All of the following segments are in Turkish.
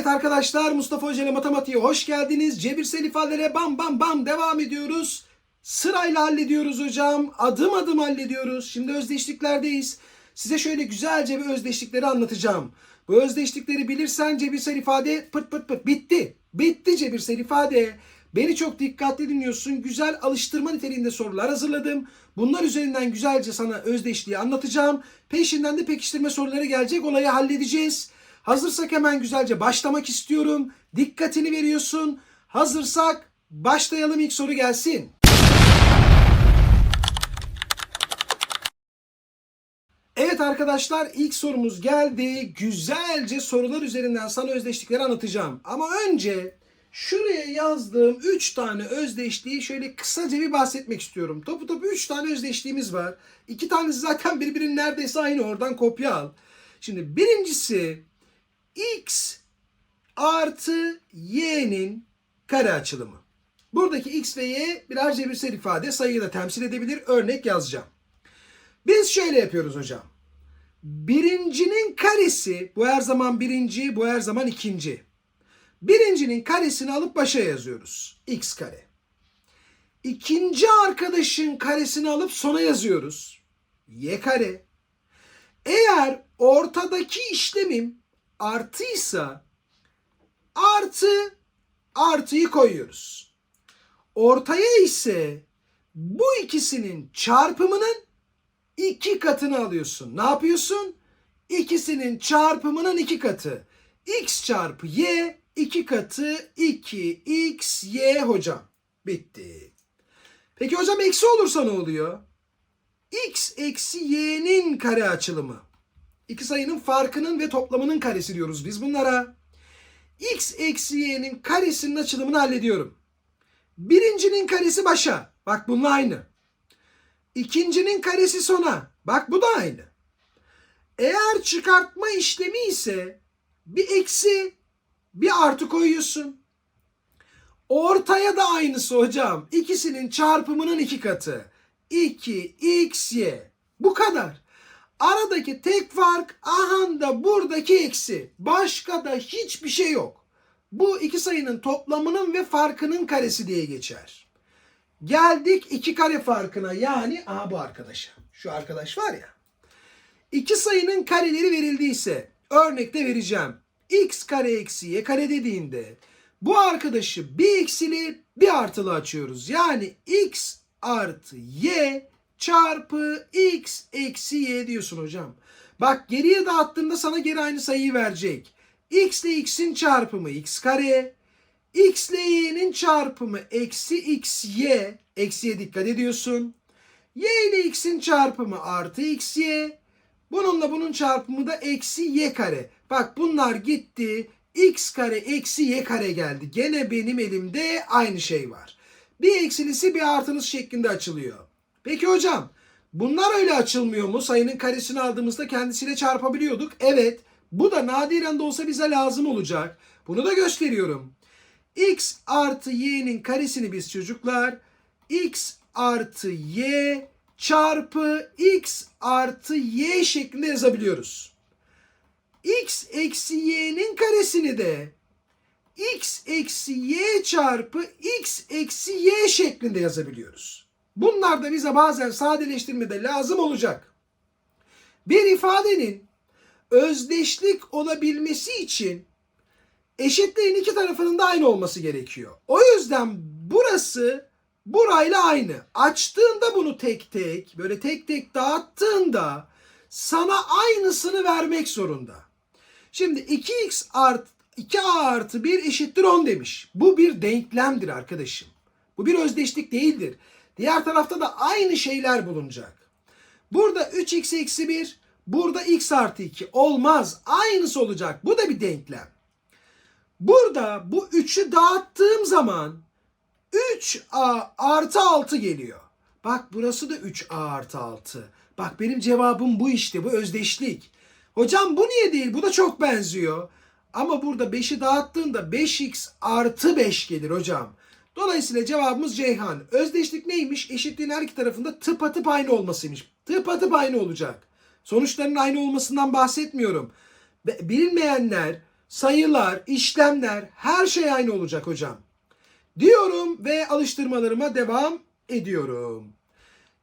Evet arkadaşlar Mustafa Hoca ile matematiğe hoş geldiniz. Cebirsel ifadelere bam bam bam devam ediyoruz. Sırayla hallediyoruz hocam. Adım adım hallediyoruz. Şimdi özdeşliklerdeyiz. Size şöyle güzelce bir özdeşlikleri anlatacağım. Bu özdeşlikleri bilirsen cebirsel ifade pıt pıt pıt bitti. Bitti cebirsel ifade. Beni çok dikkatli dinliyorsun. Güzel alıştırma niteliğinde sorular hazırladım. Bunlar üzerinden güzelce sana özdeşliği anlatacağım. Peşinden de pekiştirme soruları gelecek. Olayı halledeceğiz. Hazırsak hemen güzelce başlamak istiyorum. Dikkatini veriyorsun. Hazırsak başlayalım ilk soru gelsin. Evet arkadaşlar ilk sorumuz geldi. Güzelce sorular üzerinden sana özdeşlikleri anlatacağım. Ama önce şuraya yazdığım 3 tane özdeşliği şöyle kısaca bir bahsetmek istiyorum. Topu topu 3 tane özdeşliğimiz var. 2 tanesi zaten birbirinin neredeyse aynı oradan kopya al. Şimdi birincisi x artı y'nin kare açılımı. Buradaki x ve y birer cebirsel ifade sayıyı da temsil edebilir. Örnek yazacağım. Biz şöyle yapıyoruz hocam. Birincinin karesi, bu her zaman birinci, bu her zaman ikinci. Birincinin karesini alıp başa yazıyoruz. x kare. İkinci arkadaşın karesini alıp sona yazıyoruz. y kare. Eğer ortadaki işlemim artıysa artı artıyı koyuyoruz. Ortaya ise bu ikisinin çarpımının iki katını alıyorsun. Ne yapıyorsun? İkisinin çarpımının iki katı. x çarpı y iki katı 2x y hocam. Bitti. Peki hocam eksi olursa ne oluyor? x eksi y'nin kare açılımı. İki sayının farkının ve toplamının karesi diyoruz biz bunlara. x eksi y'nin karesinin açılımını hallediyorum. Birincinin karesi başa. Bak bununla aynı. İkincinin karesi sona. Bak bu da aynı. Eğer çıkartma işlemi ise bir eksi bir artı koyuyorsun. Ortaya da aynısı hocam. İkisinin çarpımının iki katı. 2xy. Bu kadar. Aradaki tek fark aha da buradaki eksi. Başka da hiçbir şey yok. Bu iki sayının toplamının ve farkının karesi diye geçer. Geldik iki kare farkına yani aha bu arkadaşa. Şu arkadaş var ya. İki sayının kareleri verildiyse örnekte vereceğim. x kare eksi y kare dediğinde bu arkadaşı bir eksili bir artılı açıyoruz. Yani x artı y çarpı x eksi y diyorsun hocam. Bak geriye dağıttığında sana geri aynı sayıyı verecek. x ile x'in çarpımı x kare. x ile y'nin çarpımı eksi x y. Eksiye dikkat ediyorsun. y ile x'in çarpımı artı x y. Bununla bunun çarpımı da eksi y kare. Bak bunlar gitti. x kare eksi y kare geldi. Gene benim elimde aynı şey var. Bir eksilisi bir artılısı şeklinde açılıyor. Peki hocam bunlar öyle açılmıyor mu? Sayının karesini aldığımızda kendisiyle çarpabiliyorduk. Evet bu da nadiren de olsa bize lazım olacak. Bunu da gösteriyorum. x artı y'nin karesini biz çocuklar x artı y çarpı x artı y şeklinde yazabiliyoruz. x eksi y'nin karesini de x eksi y çarpı x eksi y şeklinde yazabiliyoruz. Bunlar da bize bazen sadeleştirmede lazım olacak. Bir ifadenin özdeşlik olabilmesi için eşitliğin iki tarafının da aynı olması gerekiyor. O yüzden burası burayla aynı. Açtığında bunu tek tek böyle tek tek dağıttığında sana aynısını vermek zorunda. Şimdi 2x artı 2a artı 1 eşittir 10 demiş. Bu bir denklemdir arkadaşım. Bu bir özdeşlik değildir. Diğer tarafta da aynı şeyler bulunacak. Burada 3x eksi 1, burada x artı 2 olmaz. Aynısı olacak. Bu da bir denklem. Burada bu 3'ü dağıttığım zaman 3a artı 6 geliyor. Bak burası da 3a artı 6. Bak benim cevabım bu işte. Bu özdeşlik. Hocam bu niye değil? Bu da çok benziyor. Ama burada 5'i dağıttığında 5x artı 5 gelir hocam. Dolayısıyla cevabımız Ceyhan. Özdeşlik neymiş? Eşitliğin her iki tarafında tıpatıp aynı olmasıymış. Tıpatıp aynı olacak. Sonuçların aynı olmasından bahsetmiyorum. Bilinmeyenler sayılar, işlemler her şey aynı olacak hocam. Diyorum ve alıştırmalarıma devam ediyorum.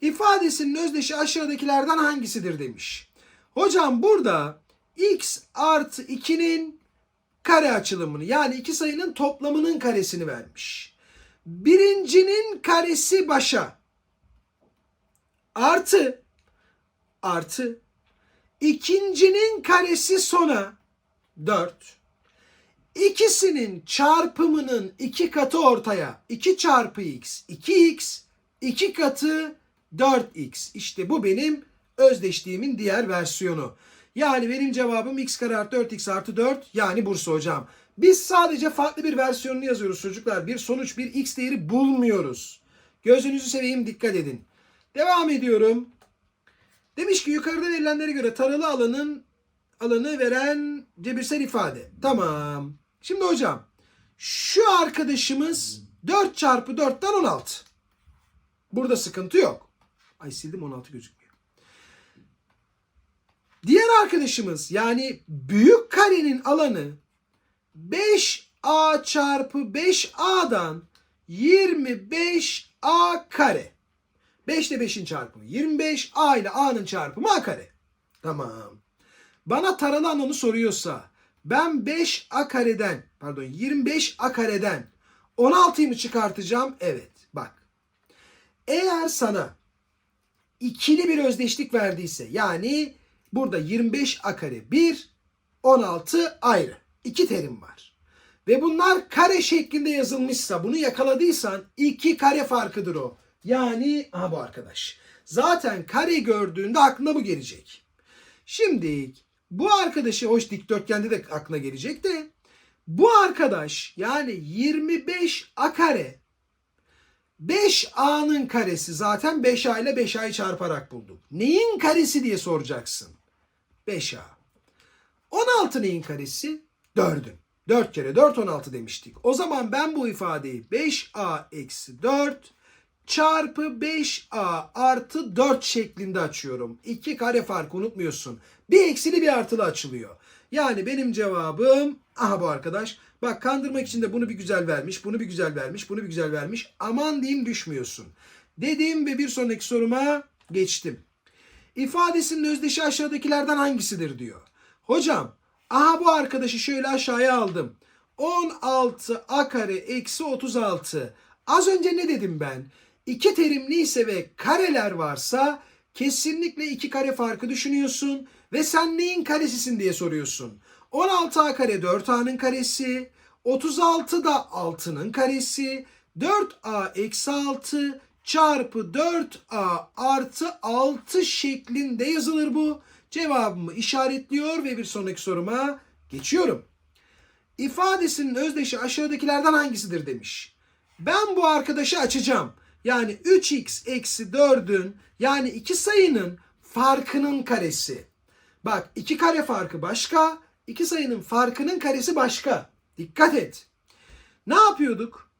İfadesinin özdeşi aşağıdakilerden hangisidir demiş. Hocam burada x artı 2'nin kare açılımını yani iki sayının toplamının karesini vermiş. Birincinin karesi başa. Artı. Artı. İkincinin karesi sona. 4 İkisinin çarpımının iki katı ortaya. 2 çarpı x 2x 2 katı 4x İşte bu benim özdeşliğimin diğer versiyonu. Yani benim cevabım x kare artı 4x artı 4 yani Bursa hocam. Biz sadece farklı bir versiyonunu yazıyoruz çocuklar. Bir sonuç bir x değeri bulmuyoruz. Gözünüzü seveyim dikkat edin. Devam ediyorum. Demiş ki yukarıda verilenlere göre taralı alanın alanı veren cebirsel ifade. Tamam. Şimdi hocam şu arkadaşımız 4 çarpı 4'ten 16. Burada sıkıntı yok. Ay sildim 16 gözükmüyor. Diğer arkadaşımız yani büyük karenin alanı 5a çarpı 5a'dan 25a kare. 5 ile 5'in çarpımı 25, a ile a'nın çarpımı a kare. Tamam. Bana taralı alanı soruyorsa ben 5 a kareden pardon 25 a kareden 16'yı mı çıkartacağım? Evet. Bak. Eğer sana ikili bir özdeşlik verdiyse yani burada 25 a kare 1 16 ayrı. İki terim var. Ve bunlar kare şeklinde yazılmışsa bunu yakaladıysan iki kare farkıdır o. Yani aha bu arkadaş. Zaten kare gördüğünde aklına bu gelecek. Şimdi bu arkadaşı hoş dikdörtgende de aklına gelecek de bu arkadaş yani 25 a kare 5a'nın karesi zaten 5a ile 5a'yı çarparak bulduk. Neyin karesi diye soracaksın. 5a. 16 neyin karesi? 4'ün. 4 kere 4 16 demiştik. O zaman ben bu ifadeyi 5a eksi 4 çarpı 5a artı 4 şeklinde açıyorum. 2 kare farkı unutmuyorsun. Bir eksili bir artılı açılıyor. Yani benim cevabım aha bu arkadaş. Bak kandırmak için de bunu bir güzel vermiş, bunu bir güzel vermiş, bunu bir güzel vermiş. Aman diyeyim düşmüyorsun. Dediğim ve bir sonraki soruma geçtim. İfadesinin özdeşi aşağıdakilerden hangisidir diyor. Hocam aha bu arkadaşı şöyle aşağıya aldım. 16 a kare eksi 36. Az önce ne dedim ben? İki terimli ise ve kareler varsa kesinlikle iki kare farkı düşünüyorsun ve sen neyin karesisin diye soruyorsun. 16a kare 4a'nın karesi, 36 da 6'nın karesi, 4a eksi 6 çarpı 4a artı 6 şeklinde yazılır bu. Cevabımı işaretliyor ve bir sonraki soruma geçiyorum. İfadesinin özdeşi aşağıdakilerden hangisidir demiş. Ben bu arkadaşı açacağım. Yani 3x eksi 4'ün yani iki sayının farkının karesi. Bak iki kare farkı başka, iki sayının farkının karesi başka. Dikkat et. Ne yapıyorduk?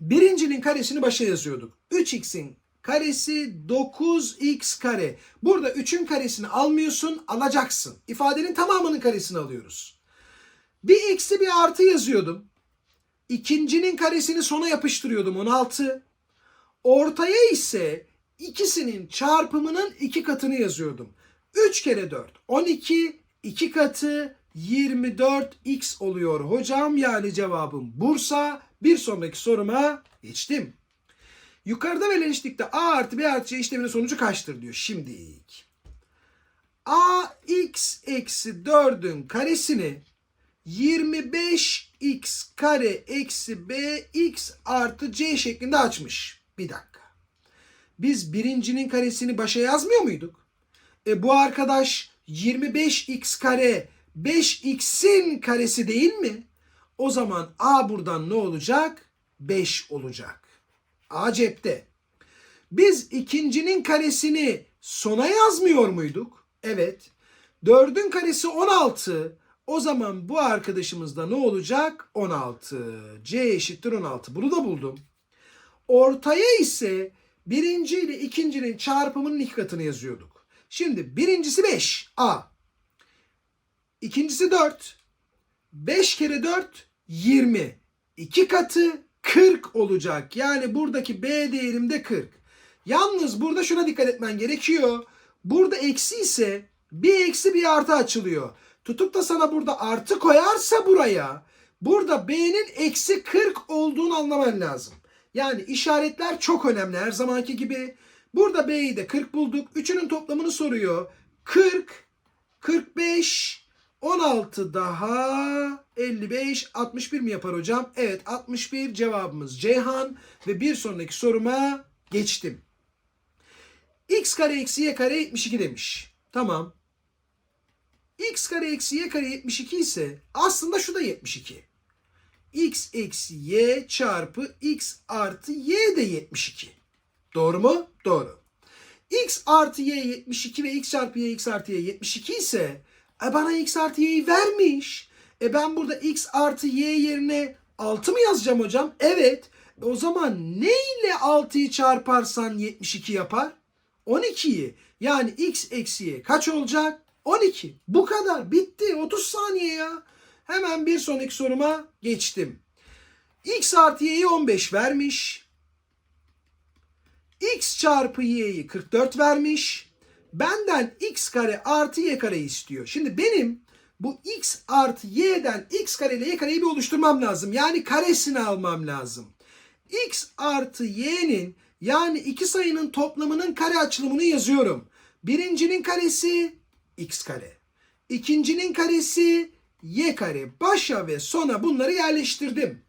Birincinin karesini başa yazıyorduk. 3x'in karesi 9x kare. Burada 3'ün karesini almıyorsun, alacaksın. İfadenin tamamının karesini alıyoruz. Bir eksi bir artı yazıyordum. İkincinin karesini sona yapıştırıyordum 16. Ortaya ise ikisinin çarpımının iki katını yazıyordum. 3 kere 4 12 2 katı 24x oluyor hocam. Yani cevabım Bursa. Bir sonraki soruma geçtim. Yukarıda verilen eşitlikte a artı b artı c işleminin sonucu kaçtır diyor. Şimdi a x eksi 4'ün karesini 25x kare eksi b x artı c şeklinde açmış. Bir dakika. Biz birincinin karesini başa yazmıyor muyduk? E bu arkadaş 25x kare 5x'in karesi değil mi? O zaman a buradan ne olacak? 5 olacak. A cepte. Biz ikincinin karesini sona yazmıyor muyduk? Evet. Dördün karesi 16. O zaman bu arkadaşımızda ne olacak? 16. C eşittir 16. Bunu da buldum. Ortaya ise birinci ile ikincinin çarpımının iki katını yazıyorduk. Şimdi birincisi 5 A. İkincisi 4. 5 kere 4 20. 2 katı 40 olacak. Yani buradaki B değerim de 40. Yalnız burada şuna dikkat etmen gerekiyor. Burada eksi ise bir eksi bir artı açılıyor. Tutup da sana burada artı koyarsa buraya burada B'nin eksi 40 olduğunu anlaman lazım. Yani işaretler çok önemli her zamanki gibi. Burada B'yi de 40 bulduk. Üçünün toplamını soruyor. 40, 45, 16 daha 55, 61 mi yapar hocam? Evet 61 cevabımız Ceyhan ve bir sonraki soruma geçtim. x kare eksi y kare 72 demiş. Tamam. x kare eksi y kare 72 ise aslında şu da 72. x eksi y çarpı x artı y de 72. Doğru mu? Doğru. x artı y 72 ve x çarpı y x artı y 72 ise e bana x artı y'yi vermiş. E ben burada x artı y yerine 6 mı yazacağım hocam? Evet. O zaman ne ile 6'yı çarparsan 72 yapar? 12'yi. Yani x eksi y kaç olacak? 12. Bu kadar. Bitti. 30 saniye ya. Hemen bir sonraki soruma geçtim. x artı y'yi 15 vermiş. x çarpı y'yi 44 vermiş. Benden x kare artı y kare istiyor. Şimdi benim bu x artı y'den x kare ile y kareyi bir oluşturmam lazım. Yani karesini almam lazım. x artı y'nin yani iki sayının toplamının kare açılımını yazıyorum. Birincinin karesi x kare. İkincinin karesi y kare. Başa ve sona bunları yerleştirdim.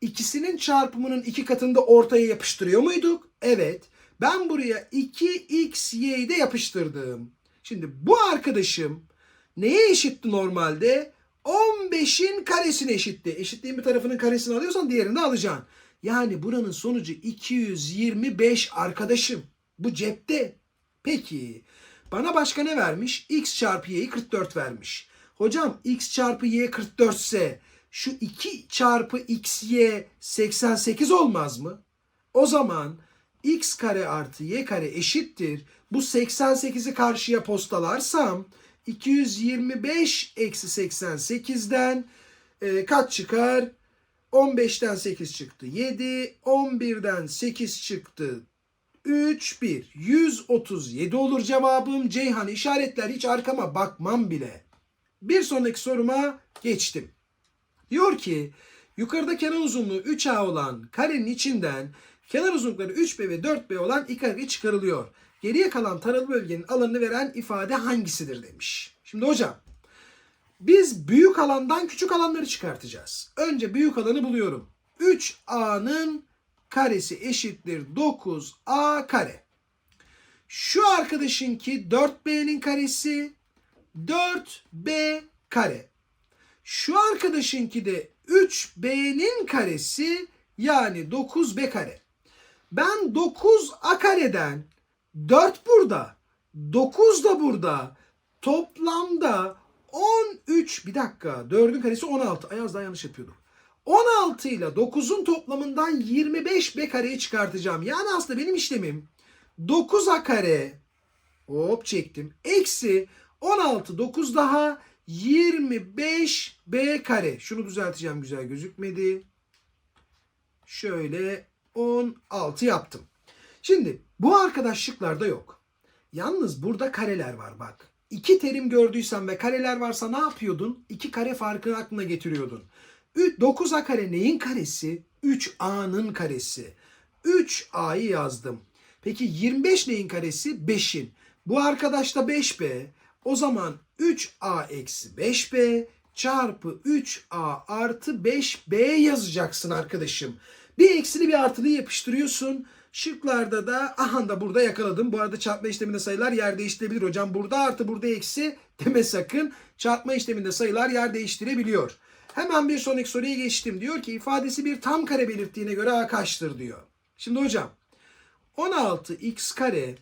İkisinin çarpımının iki katında ortaya yapıştırıyor muyduk? Evet. Ben buraya 2xy'yi de yapıştırdım. Şimdi bu arkadaşım neye eşitti normalde? 15'in karesine eşitti. Eşitliğin bir tarafının karesini alıyorsan diğerini de alacaksın. Yani buranın sonucu 225 arkadaşım. Bu cepte. Peki bana başka ne vermiş? x çarpı y'yi 44 vermiş. Hocam x çarpı y 44 ise şu 2 çarpı xy 88 olmaz mı? O zaman x kare artı y kare eşittir. Bu 88'i karşıya postalarsam 225 eksi 88'den e, kaç çıkar? 15'ten 8 çıktı 7, 11'den 8 çıktı 3, 1. 137 olur cevabım. Ceyhan işaretler hiç arkama bakmam bile. Bir sonraki soruma geçtim. Diyor ki yukarıda kenar uzunluğu 3A olan karenin içinden kenar uzunlukları 3B ve 4B olan iki kare çıkarılıyor. Geriye kalan taralı bölgenin alanını veren ifade hangisidir demiş. Şimdi hocam biz büyük alandan küçük alanları çıkartacağız. Önce büyük alanı buluyorum. 3A'nın karesi eşittir 9A kare. Şu arkadaşınki 4B'nin karesi 4B kare. Şu arkadaşınki de 3B'nin karesi yani 9B kare. Ben 9A kareden 4 burada, 9 da burada. Toplamda 13 bir dakika 4'ün karesi 16. Ay az daha yanlış yapıyordum. 16 ile 9'un toplamından 25 B kareyi çıkartacağım. Yani aslında benim işlemim 9A kare hop çektim. Eksi 16 9 daha 25 B kare. Şunu düzelteceğim güzel gözükmedi. Şöyle 16 yaptım. Şimdi bu arkadaşlıklarda yok. Yalnız burada kareler var bak. İki terim gördüysen ve kareler varsa ne yapıyordun? İki kare farkını aklına getiriyordun. 9A kare neyin karesi? 3A'nın karesi. 3A'yı yazdım. Peki 25 neyin karesi? 5'in. Bu arkadaş da 5B. O zaman 3A eksi 5B çarpı 3A artı 5B yazacaksın arkadaşım. Bir eksili bir artılıyı yapıştırıyorsun. Şıklarda da aha da burada yakaladım. Bu arada çarpma işleminde sayılar yer değiştirebilir hocam. Burada artı burada eksi deme sakın. Çarpma işleminde sayılar yer değiştirebiliyor. Hemen bir sonraki soruya geçtim. Diyor ki ifadesi bir tam kare belirttiğine göre a kaçtır diyor. Şimdi hocam 16x kare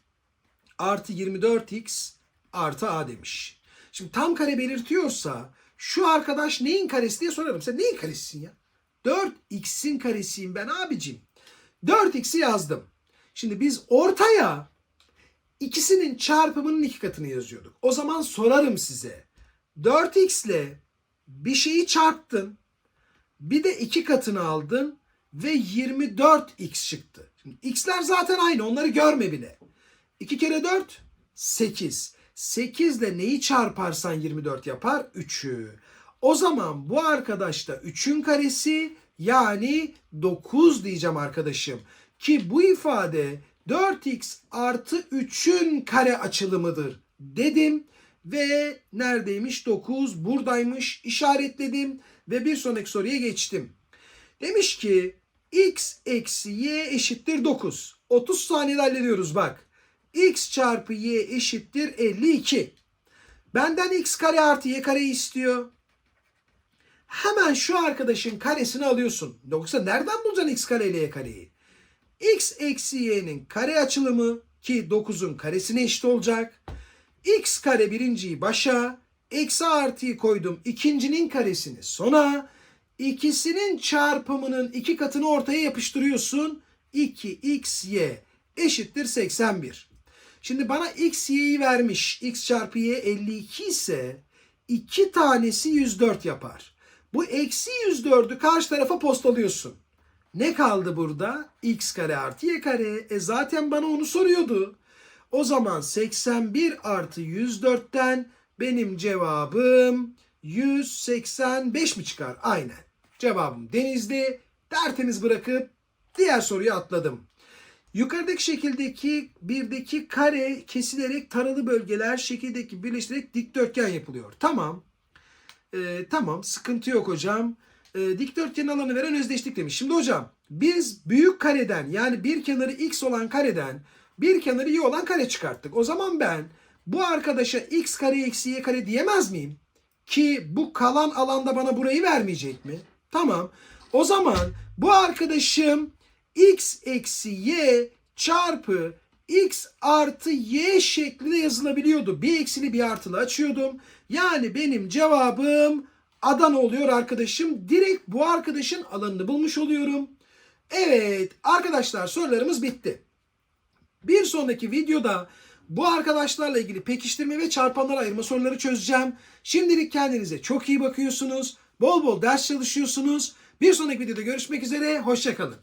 artı 24x artı a demiş. Şimdi tam kare belirtiyorsa şu arkadaş neyin karesi diye sorarım. Sen neyin karesisin ya? 4x'in karesiyim ben abicim. 4x'i yazdım. Şimdi biz ortaya ikisinin çarpımının iki katını yazıyorduk. O zaman sorarım size. 4x ile bir şeyi çarptın. Bir de iki katını aldın ve 24x çıktı. Şimdi x'ler zaten aynı onları görme bile. 2 kere 4 8. 8 ile neyi çarparsan 24 yapar? 3'ü. O zaman bu arkadaş da 3'ün karesi yani 9 diyeceğim arkadaşım. Ki bu ifade 4x artı 3'ün kare açılımıdır dedim. Ve neredeymiş? 9 buradaymış işaretledim ve bir sonraki soruya geçtim. Demiş ki x eksi y eşittir 9. 30 saniyede hallediyoruz bak. x çarpı y eşittir 52. Benden x kare artı y kare istiyor. Hemen şu arkadaşın karesini alıyorsun. Yoksa nereden bulacaksın x kare ile y kareyi? x eksi y'nin kare açılımı ki 9'un karesine eşit olacak. x kare birinciyi başa, eksi artıyı koydum ikincinin karesini sona. İkisinin çarpımının iki katını ortaya yapıştırıyorsun. 2xy eşittir 81. Şimdi bana x y'yi vermiş. x çarpı y 52 ise iki tanesi 104 yapar. Bu eksi 104'ü karşı tarafa postalıyorsun. Ne kaldı burada? x kare artı y kare. E zaten bana onu soruyordu. O zaman 81 artı 104'ten benim cevabım 185 mi çıkar? Aynen. Cevabım denizli. Tertemiz bırakıp diğer soruya atladım. Yukarıdaki şekildeki birdeki kare kesilerek taralı bölgeler şekildeki birleştirerek dikdörtgen yapılıyor. Tamam. Ee, tamam sıkıntı yok hocam. Ee, dikdörtgen alanı veren özdeşlik demiş. Şimdi hocam biz büyük kareden yani bir kenarı x olan kareden bir kenarı y olan kare çıkarttık. O zaman ben bu arkadaşa x kare eksi y kare diyemez miyim? Ki bu kalan alanda bana burayı vermeyecek mi? Tamam. O zaman bu arkadaşım x eksi y çarpı x artı y şeklinde yazılabiliyordu. Bir eksili bir artılı açıyordum. Yani benim cevabım Adana oluyor arkadaşım. Direkt bu arkadaşın alanını bulmuş oluyorum. Evet arkadaşlar sorularımız bitti. Bir sonraki videoda bu arkadaşlarla ilgili pekiştirme ve çarpanlara ayırma soruları çözeceğim. Şimdilik kendinize çok iyi bakıyorsunuz. Bol bol ders çalışıyorsunuz. Bir sonraki videoda görüşmek üzere. Hoşçakalın.